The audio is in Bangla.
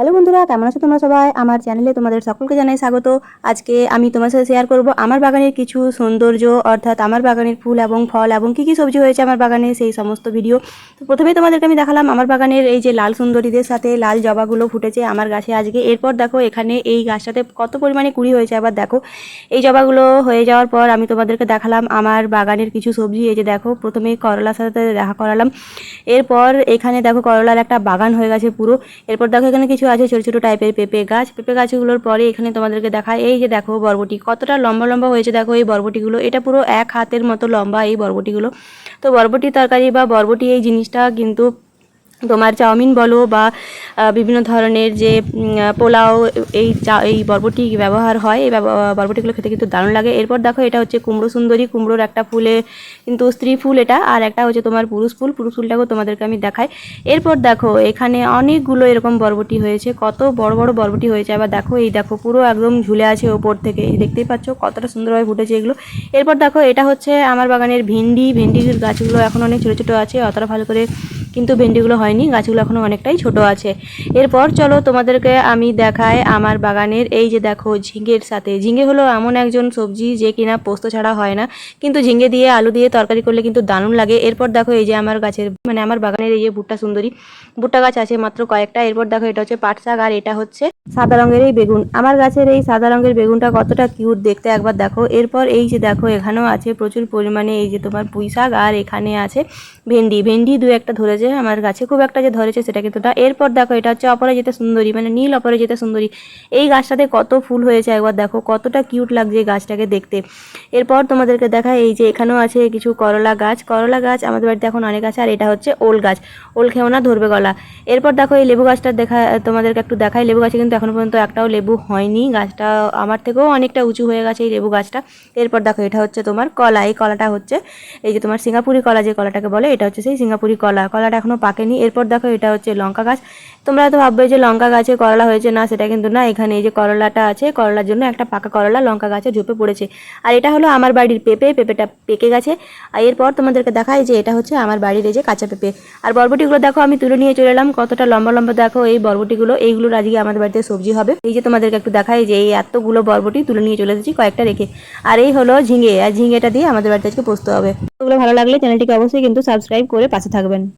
হ্যালো বন্ধুরা, কেমন আছো তোমরা সবাই? আমার চ্যানেলে তোমাদের সকলকে জানাই স্বাগত। আজকে আমি তোমার সাথে শেয়ার করব আমার বাগানের কিছু সৌন্দর্য, অর্থাৎ আমার বাগানের ফুল এবং ফল এবং কী কী সবজি হয়েছে আমার বাগানে, সেই সমস্ত ভিডিও তো প্রথমেই তোমাদেরকে আমি দেখালাম আমার বাগানের এই যে লাল সুন্দরীদের সাথে লাল জবাগুলো ফুটেছে আমার গাছে আজকে। এরপর দেখো এখানে এই গাছটাতে কত পরিমাণে কুড়ি হয়েছে, আবার দেখো। এই জবাগুলো হয়ে যাওয়ার পর আমি তোমাদেরকে দেখালাম আমার বাগানের কিছু সবজি। এই যে দেখো, প্রথমে করলার সাথে দেখা করালাম। এরপর এখানে দেখো করলার একটা বাগান হয়ে গেছে পুরো। এরপর দেখো এখানে কিছু আছে, ছোটো ছোটো টাইপের পেঁপে গাছ। পেঁপে গাছগুলোর পরে এখানে তোমাদেরকে দেখায়, এই যে দেখো বরবটি, কতটা লম্বা লম্বা হয়েছে দেখো এই বরবটিগুলো। এটা পুরো এক হাতের মতো লম্বা এই বরবটিগুলো। তো বরবটি তরকারি বা বরবটি এই জিনিসটা কিন্তু তোমার চাউমিন বলো বা বিভিন্ন ধরনের যে পোলাও, এই চা, এই বরবটি ব্যবহার হয়, এই বরবটিগুলো খেতে কিন্তু দারুণ লাগে। এরপর দেখো এটা হচ্ছে কুমড়ো সুন্দরী। কুমড়োর একটা ফুলে কিন্তু স্ত্রী ফুল এটা। আর একটা হচ্ছে তোমার পুরুষ ফুল। পুরুষ ফুলটাকেও তোমাদেরকে আমি দেখাই। এরপর দেখো এখানে অনেকগুলো এরকম বরবটি হয়েছে। কত বড় বড় বরবটি হয়েছে। আবার দেখো, এই দেখো পুরো একদম ঝুলে আছে ওপর থেকে। দেখতেই পাচ্ছ কতটা সুন্দরভাবে ফুটেছে এগুলো। এরপর দেখো এটা হচ্ছে আমার বাগানের ভেন্ডি। ভেন্ডির গাছগুলো এখন অনেক ছোটো ছোটো আছে। অতটা ভালো করে কিন্তু ভেন্ডিগুলো হয়নি, গাছগুলো এখনও অনেকটাই ছোট আছে। এরপর চলো তোমাদেরকে আমি দেখাই আমার বাগানের, এই যে দেখো ঝিঙের সাথে। ঝিঙে হলো এমন একজন সবজি যে কিনা পোস্ত ছাড়া হয় না। কিন্তু ঝিঙে দিয়ে আলু দিয়ে তরকারি করলে কিন্তু দারুণ লাগে। এরপর দেখো এই যে আমার গাছের মানে আমার বাগানের এই যে ভুট্টা সুন্দরী। ভুট্টা গাছ আছে মাত্র কয়েকটা। এরপর দেখো এটা হচ্ছে পাট শাক আর এটা হচ্ছে সাদা রঙের এই বেগুন। আমার গাছের এই সাদা রঙের বেগুনটা কতটা কিউট দেখতে, একবার দেখো। এরপর এই যে দেখো এখানেও আছে প্রচুর পরিমাণে এই যে তোমার পুঁই শাক আর এখানে আছে ভেন্ডি। ভেন্ডি দু একটা ধরেছে আমার গাছে। খুব একটা যে ধরেছে সেটা কিন্তু না এরপর দেখো এটা হচ্ছে অপরাজিতা সুন্দরী মানে নীল অপরাজিতা সুন্দরী। এই গাছটাতে কত ফুল হয়েছে একবার দেখো, কতটা কিউট লাগছে এই গাছটাকে দেখতে। এরপর তোমাদেরকে দেখা এই যে এখানেও আছে কিছু করলা গাছ। করলা গাছ আমাদের বাড়িতে এখন অনেক আছে, আর এটা হচ্ছে ওল গাছ। ওল খেও না ধরবে গলা। এরপর দেখো এই লেবু গাছটা দেখা, তোমাদেরকে একটু দেখাই, লেবু গাছে কিন্তু এখনও পর্যন্ত একটাও লেবু হয়নি। গাছটা আমার থেকেও অনেকটা উঁচু হয়ে গেছে এই লেবু গাছটা। এরপর দেখো এটা হচ্ছে তোমার কলা, এই কলাটা হচ্ছে, এই যে তোমার সিঙ্গাপুরি কলা যে কলাটাকে বলে, এটা হচ্ছে সেই সিঙ্গাপুরি কলা। কলাটা এখনও পাকেনি এরপর দেখো এটা হচ্ছে লঙ্কা গাছ। তোমরা হয়তো ভাববে যে লঙ্কা গাছে করলা হয়েছে। না, সেটা কিন্তু না। এখানে এই যে করলাটা আছে, করলার জন্য একটা পাকা করলা লঙ্কা গাছে ঝুপে পড়েছে। আর এটা হলো আমার বাড়ির পেঁপে, পেঁপেটা পেকে গেছে। আর এরপর তোমাদেরকে দেখায় যে এটা হচ্ছে আমার বাড়ির এই যে কাঁচা পেঁপে। আর বরবটিগুলো দেখো, আমি তুলে নিয়ে চলে এলাম। কতটা লম্বা লম্বা দেখো এই বরবটিগুলো। এইগুলোর আজকে আমাদের বাড়িতে সবজি হবে। এই যে তোমাদেরকে একটু দেখাই যে এই এতগুলো বরবটি তুলে নিয়ে চলে এসেছি কয়েকটা রেখে। আর এই হলো ঝিঙে। আর ঝিঙেটা দিয়ে আমাদের বাড়িতে আজকে পোস্ত হবে। ওগুলো ভালো লাগলে চ্যানেলটিকে অবশ্যই কিন্তু সাবস্ক্রাইব করে পাশে থাকবেন।